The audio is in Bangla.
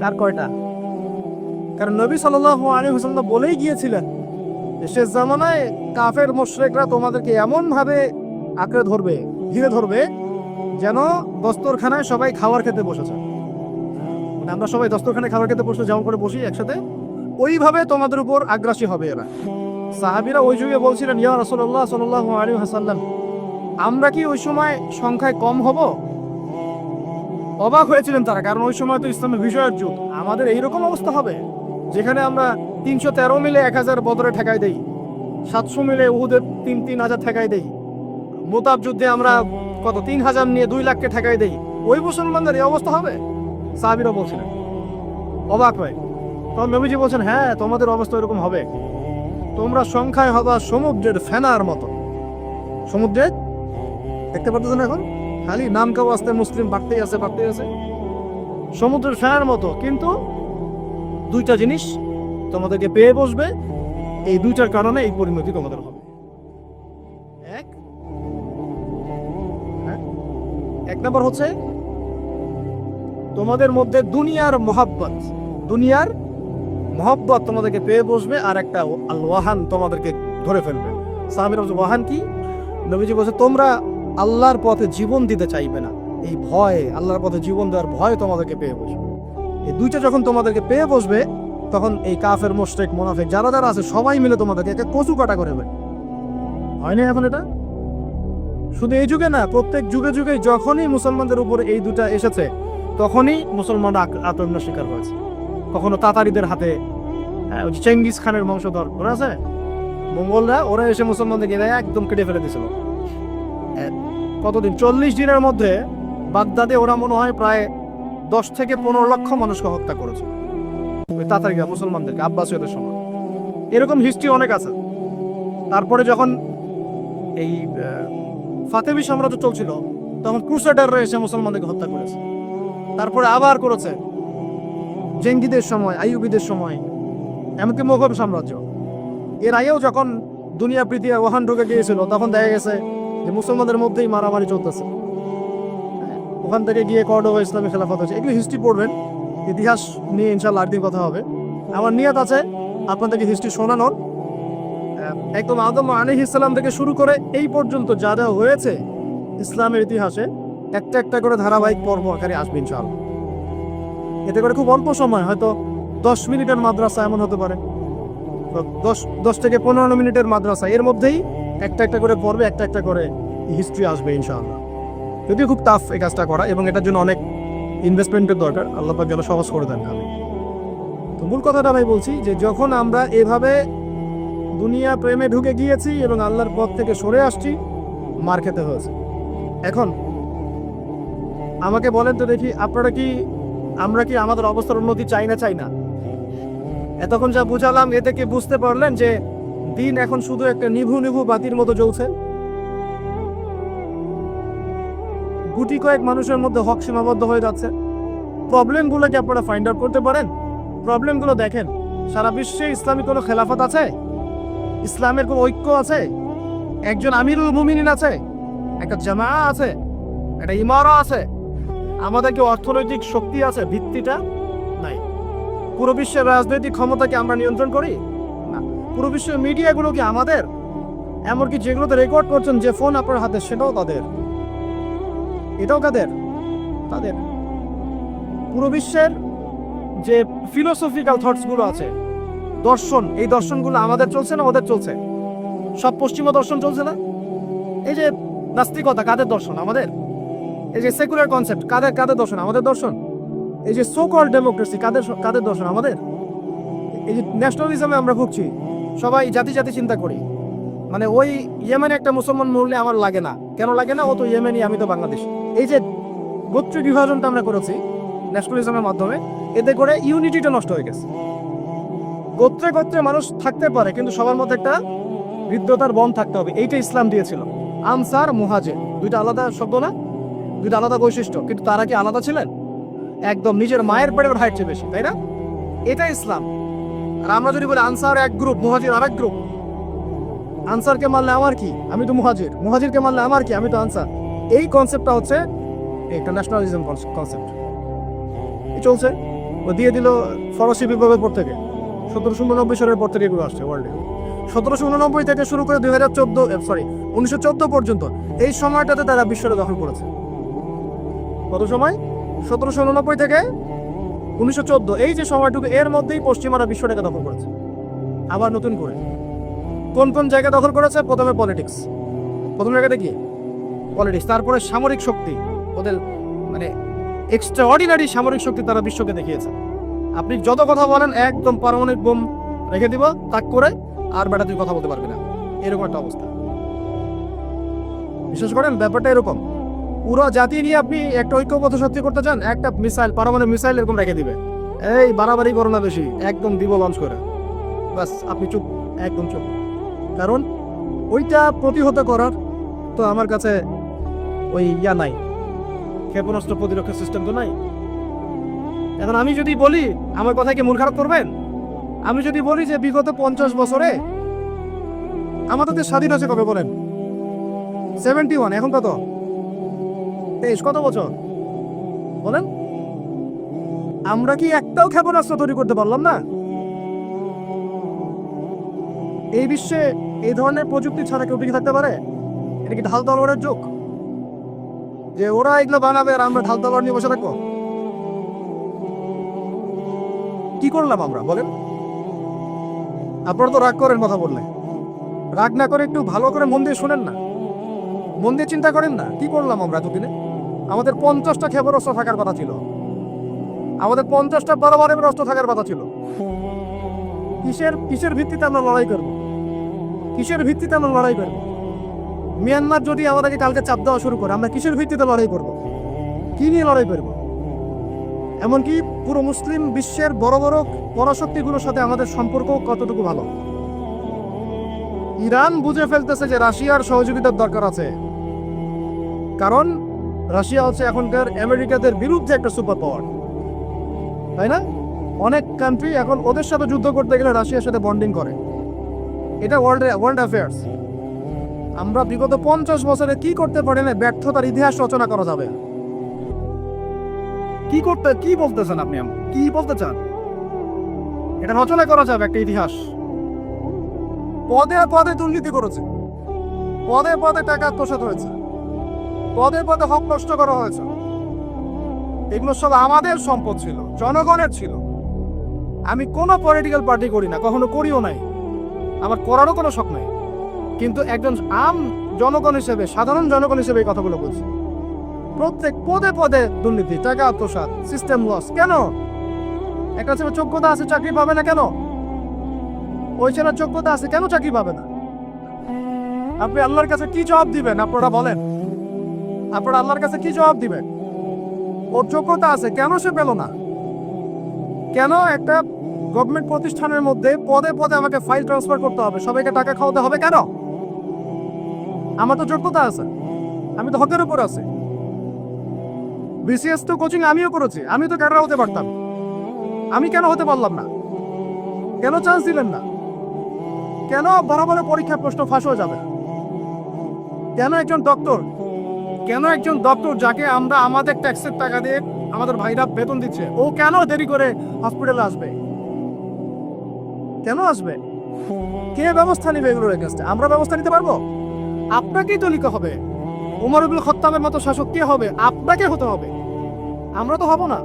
চার কয়টা? কারণ নবী সাল্লাল্লাহু আলাইহি ওয়াসাল্লাম বলেই গিয়েছিলেন শেষ জামানায় কাফের মুশরিকরা তোমাদেরকে এমন ভাবে আঁকড়ে ধরবে, ঘিরে ধরবে যেন দস্তরখানায় সবাই খাবার খেতে বসেছে। মানে আমরা সবাই দস্তরখানায় খাবার খেতে বসে যেমন করে বসি একসাথে, ওইভাবে তোমাদের উপর আগ্রাসী হবে এরা। সাহাবীরা ওই যুগে বলছিলেন, ইয়া রাসূলুল্লাহ সাল্লাল্লাহু আলাইহি ওয়াসাল্লাম, আমরা কি ওই সময় সংখ্যায় কম হব? অবাক হয়েছিলেন তারা, কারণ ওই সময় তো ইসলামের বিষয়ের যুগ। আমাদের এইরকম অবস্থা হবে, যেখানে আমরা তিনশো তেরো মিলে এক হাজার বদরে ঠেকাই দেই, সাতশো মিলে উহুদের তিন তিন হাজার ঠেকাই দেই, মোতাব যুদ্ধে আমরা কত, তিন হাজার নিয়ে দুই লাখকে ঠেকাই দেই। ওই মুসলমানদের এই অবস্থা হবে? সাহাবিরা বলছিলেন। অবাক হয়। তখন নবীজি বলছেন হ্যাঁ তোমাদের অবস্থা এরকম হবে। তোমরা সংখ্যায় হবা সমুদ্রের ফেনার মতো। সমুদ্রের? দেখতে পারতেছো না এখন? খালি নাম কাউ আসতে মুসলিম বাড়তেই আছে বাড়তেই আছে। সমুদ্রের ফেনার মতো, কিন্তু দুইটা জিনিস তোমাদেরকে পেয়ে বসবে। এই দুইটার কারণে এই পরিণতি তোমাদের হবে। এক হ্যাঁ? এক নম্বর হচ্ছে, তোমাদের মধ্যে দুনিয়ার মহাব্বত, দুনিয়ার মহব্বত তোমাদেরকে পেয়ে বসবে আর একটা ওয়াহান তোমাদেরকে ধরে ফেলবে। সাহাবির ওয়াহান কি? নবীজি বলছে, তোমরা আল্লাহর পথে জীবন দিতে চাইবে না। এই ভয় আল্লাহর পথে জীবন দেওয়ার ভয় তোমাদেরকে পেয়ে বসবে। এই দুইটা যখন তোমাদেরকে পেয়ে বসবে তখন এই কাফের মোশরেক মোনাফেক যারা যারা আছে সবাই মিলে তোমাদেরকে একটা কচু কাটা করে দেবে হয় না এখন এটা? শুধু এই যুগে না প্রত্যেক যুগে যুগে যখনই মুসলমানদের উপর এই দুটা এসেছে তখনই মুসলমানরা আক- শিকার হয়েছে। কখনো তাতারিদের হাতে হ্যাঁ, চেঙ্গিস খানের বংশধর ওরা আছে? মঙ্গলরা ওরা এসে মুসলমানদেরকে একদম কেটে ফেলে দিয়েছিল। কতদিন? চল্লিশ দিনের মধ্যে বাগদাদে ওরা মনে হয় প্রায় দশ থেকে পনেরো লক্ষ মানুষকে হত্যা করেছে। ওই তাতারিরা মুসলমানদেরকে, আব্বাসীয়দের সময় এরকম হিস্ট্রি অনেক আছে। তারপরে যখন এই ফাতেমি সাম্রাজ্য চলছিল, তখন ক্রুসেডাররা এসে মুসলমানদেরকে হত্যা করেছে। তারপরে আবার করেছে। জেঙ্গিদের সময়, আইয়ুবিদের সময়, এমনকি মোগল সাম্রাজ্য। এর আগেও যখন দুনিয়া পৃথিবী ওহান ঢুকে গিয়েছিল, তখন দেখা গেছে যে মুসলমানদের মধ্যেই মারামারি চলতেছে। ওখান থেকে গিয়ে কর্ডোভা ইসলামী খেলাফত হয়েছে। এগুলো হিস্ট্রি পড়বেন, ইতিহাস নিয়ে ইনশাল্লাহ আরেকদিন কথা হবে। আমার নিয়ত আছে আপনাদেরকে হিস্ট্রি শোনানোর। একদম আদম আলী ইসলাম থেকে শুরু করে এই পর্যন্ত যা যা হয়েছে ইসলামের ইতিহাসে, একটা একটা করে ধারাবাহিক পর্ব আকারে আসবে ইনশাআল্লাহ। এতে করে খুব অল্প সময়, হয়তো দশ মিনিটের মাদ্রাসা এমন হতে পারে। দশ দশ থেকে পনেরো মিনিটের মাদ্রাসা, এর মধ্যেই একটা একটা করে পড়বে একটা একটা করে হিস্ট্রি আসবে ইনশাআল্লাহ। যদিও খুব টাফ এই কাজটা করা এবং এটার জন্য অনেক ইনভেস্টমেন্টের দরকার। আল্লাহ পাক যেন সহজ করে দেন আমি তো মূল কথাটা আমি বলছি যে, যখন আমরা এভাবে দুনিয়া প্রেমে ঢুকে গিয়েছি এবং আল্লাহর পথ থেকে সরে আসছি, মার খেতে হয়েছে। এখন আমাকে বলেন তো দেখি, আপনারা কি, আমরা কি আমাদের অবস্থার উন্নতি চাই না চাই না? এতক্ষণ যা বুঝালাম, এতে কি বুঝতে পারলেন যে দিন এখন শুধু একটা নিভু নিভু বাতির মতো জ্বলছে। গুটি কয়েক মানুষের মধ্যে হক সীমাবদ্ধ হয়ে যাচ্ছে। প্রবলেমগুলো কি আপনারা ফাইন্ড আউট করতে পারেন? প্রবলেমগুলো দেখেন, সারা বিশ্বে ইসলামী কোনো খেলাফত আছে? ইসলামের কোনো ঐক্য আছে? একজন আমিরুল মুমিনিন আছে? একটা জামা আছে? একটা ইমারা আছে? আমাদের কি অর্থনৈতিক শক্তি আছে ভিত্তিটা? নাই। পুরো বিশ্বের রাজনৈতিক ক্ষমতাকে আমরা নিয়ন্ত্রণ করি? পুরো বিশ্বের মিডিয়াগুলো কি আমাদের? এমনকি যেগুলোতে রেকর্ড করছেন যে ফোন আপনার হাতে, সেটাও তাদের। এটাও কাদের? তাদের। পুরো বিশ্বের যে ফিলোসফিক্যাল থটসগুলো আছে, দর্শন, এই দর্শনগুলো আমাদের চলছে না ওদের চলছে? সব পশ্চিমা দর্শন চলছে না? এই যে নাস্তিকতা, কাদের দর্শন? আমাদের? এই যে সেকুলার কনসেপ্ট কাদের কাদের দর্শন? আমাদের দর্শন? এই যে সোকল ডেমোক্রেসি কাদের কাদের দর্শন? আমাদের? এই যে ন্যাশনালিজমে আমরা ভুগছি সবাই জাতি জাতি চিন্তা করি। মানে ওই ইয়েমেনে একটা মুসলমান মরলে আমার লাগে না। কেন লাগে না? ও তো ইয়েমেনি, আমি তো বাংলাদেশ। এই যে গোত্রিক বিভাজনটা আমরা করেছি ন্যাশনালিজমের মাধ্যমে, এতে করে ইউনিটিটা নষ্ট হয়ে গেছে। গোত্রে গোত্রে মানুষ থাকতে পারে, কিন্তু সবার মধ্যে একটা হৃদ্যতার বন থাকতে হবে। এইটা ইসলাম দিয়েছিল। আনসার মুহাজে দুইটা আলাদা শব্দ না? দুইটা আলাদা বৈশিষ্ট্য। কিন্তু তারা কি আলাদা ছিলেন? একদম নিজের মায়ের পেটের হাইট চেয়ে বেশি, তাই না? এটা ইসলাম। আর আমরা যদি বলি আনসার এক গ্রুপ মুহাজির আরেক গ্রুপ আনসারকে মারলে আমার কি? আমি তো মুহাজির। মুহাজিরকে মারলে আমার কি? আমি তো আনসার। এই কনসেপ্টটা হচ্ছে একটা ন্যাশনালিজম কনসেপ্ট চলছে। ও দিয়ে দিল ফরাসি বিপ্লবের পর থেকে। সতেরোশো উননব্বই সালের পর থেকে এগুলো আসছে ওয়ার্ল্ডে সতেরোশো উননব্বই থেকে শুরু করে দুই হাজার চোদ্দ সরি উনিশশো চোদ্দ পর্যন্ত এই সময়টাতে তারা বিশ্বটা দখল করেছে। কত সময়? সতেরোশো উননব্বই থেকে উনিশশো চোদ্দ, এই যে সময়টুকু এর মধ্যেই পশ্চিমারা বিশ্বটাকে দখল করেছে। আবার নতুন করে। কোন কোন জায়গা দখল করেছে? প্রথমে পলিটিক্স প্রথম জায়গাতে কি? পলিটিক্স তারপরে সামরিক শক্তি। ওদের মানে এক্সট্রা অর্ডিনারি সামরিক শক্তি তারা বিশ্বকে দেখিয়েছে। আপনি যত কথা বলেন, একদম পারমাণবিক বোম রেখে দিব, তাক করে, আর বেটা তুই কথা বলতে পারবি না। এরকম একটা অবস্থা। বিশেষ করেন, ব্যাপারটা এরকম। পুরো জাতি নিয়ে আপনি একটা ঐক্যবদ্ধ সত্যি করতে চান, একটা মিসাইল, পারমাণবিক মিসাইল এরকম রেখে দিবে। এই বাড়াবাড়ি করো না বেশি, একদম দিব লঞ্চ করে। বাস, আপনি চুপ, একদম চুপ। কারণ ওইটা প্রতিহত করার তো আমার কাছে ওই ইয়া নাই। ক্ষেপণাস্ত্র প্রতিরক্ষা সিস্টেম তো নাই। এখন আমি যদি বলি, আমার কথা কি মন খারাপ করবেন? আমি যদি বলি যে বিগত পঞ্চাশ বছরে আমাদের স্বাধীন আছে কবে বলেন? সেভেন্টি ওয়ান এখন কত? তেইশ কত বছর? বলেন। আমরা কি একটাও ক্ষেপণাস্ত্র তৈরি করতে পারলাম না? এই বিশ্বে এই ধরনের প্রযুক্তি ছাড়া কেউ টিকে থাকতে পারে? এটা কি ঢাল তলোয়ারের যুগ? যে ওরা এগুলো বানাবে আর আমরা ঢাল তলোয়ার নিয়ে বসে থাকব? কি করলাম আমরা, বলেন? আপনারা তো রাগ করেন কথা বললে। রাগ না করে একটু ভালো করে মন দিয়ে শোনেন না। মন দিয়ে চিন্তা করেন না। কি করলাম আমরা এতদিনে? আমাদের পঞ্চাশটা ক্ষেপণাস্ত্র থাকার কথা ছিল। আমাদের পঞ্চাশটা বারোবারের অস্ত্র থাকার কথা ছিল। কিসের কিসের ভিত্তিতে আমরা লড়াই করব? কিসের ভিত্তিতে আমরা লড়াই করব? মিয়ানমার যদি আমাদেরকে কালকে চাপ দেওয়া শুরু করে, আমরা কিসের ভিত্তিতে লড়াই করব? কি নিয়ে লড়াই করব? এমনকি পুরো মুসলিম বিশ্বের বড় বড় পরাশক্তিগুলোর সাথে আমাদের সম্পর্ক কতটুকু ভালো? ইরান বুঝে ফেলতেছে যে রাশিয়ার সহযোগিতার দরকার আছে। কারণ রাশিয়া হচ্ছে এখনকার আমেরিকাদের বিরুদ্ধে একটা সুপার পাওয়ার তাই না? অনেক কান্ট্রি এখন ওদের সাথে যুদ্ধ করতে গেলে রাশিয়ার সাথে বন্ডিং করে। এটা ওয়ার্ল্ড ওয়ার্ল্ড অ্যাফেয়ার্স আমরা বিগত পঞ্চাশ বছরে কি করতে পারি না ব্যর্থতার ইতিহাস রচনা করা যাবে। কি করতে কি বলতে চান আপনি কি বলতে চান? এটা রচনা করা যাবে একটা ইতিহাস। পদে পদে দুর্নীতি করেছে। পদে পদে টাকা আত্মসাৎ হয়েছে। পদে পদে হক নষ্ট করা হয়েছে। এগুলো সব আমাদের সম্পদ ছিল, জনগণের ছিল। আমি কোনো পলিটিক্যাল পার্টি করি না, কখনো করিও নাই। আমার করারও কোনো শখ নাই। কিন্তু একজন আম জনগণ হিসেবে, সাধারণ জনগণ হিসেবে এই কথাগুলো বলছি। প্রত্যেক পদে পদে দুর্নীতি, টাকা, আত্মসাৎ সিস্টেম লস কেন? একটা ছেলে যোগ্যতা আছে, চাকরি পাবে না কেন? ওই ছেলের যোগ্যতা আছে, কেন চাকরি পাবে না? আপনি আল্লাহর কাছে কি জবাব দিবেন? আপনারা বলেন। আপনারা আল্লাহর কাছে কি জবাব দিবেন ওর যোগ্যতা আছে, কেন সে পেল না? কেন একটা গভর্নমেন্ট প্রতিষ্ঠানের মধ্যে পদে পদে আমাকে ফাইল ট্রান্সফার করতে হবে? সবাইকে টাকা খাওয়াতে হবে কেন? আমার তো যোগ্যতা আছে। আমি তো হকের উপর আছি। বিসিএস তো কোচিং আমিও করেছি। আমি তো ক্যাডার হতে পারতাম। আমি কেন হতে পারলাম না? কেন চান্স দিলেন না? কেন বরাবর পরীক্ষা প্রশ্ন ফাঁস হয়ে যাবে? কেন একজন ডক্টর কেন একজন ডক্টর যাকে আমরা আমাদের ট্যাক্সের টাকা দিয়ে আমাদের ভাইরা বেতন দিচ্ছে? ও কেন দেরি করে হসপিটালে আসবে? কেন আসবে? কে ব্যবস্থা নেবে এগুলোর এগেনস্টে আমরা ব্যবস্থা নিতে পারব? আপনাকেই তো নিতে হবে। উমর ইবুল খত্তাবের মতো শাসক কে হবে? আপনাকে হতে হবে। আমরা তো হব না।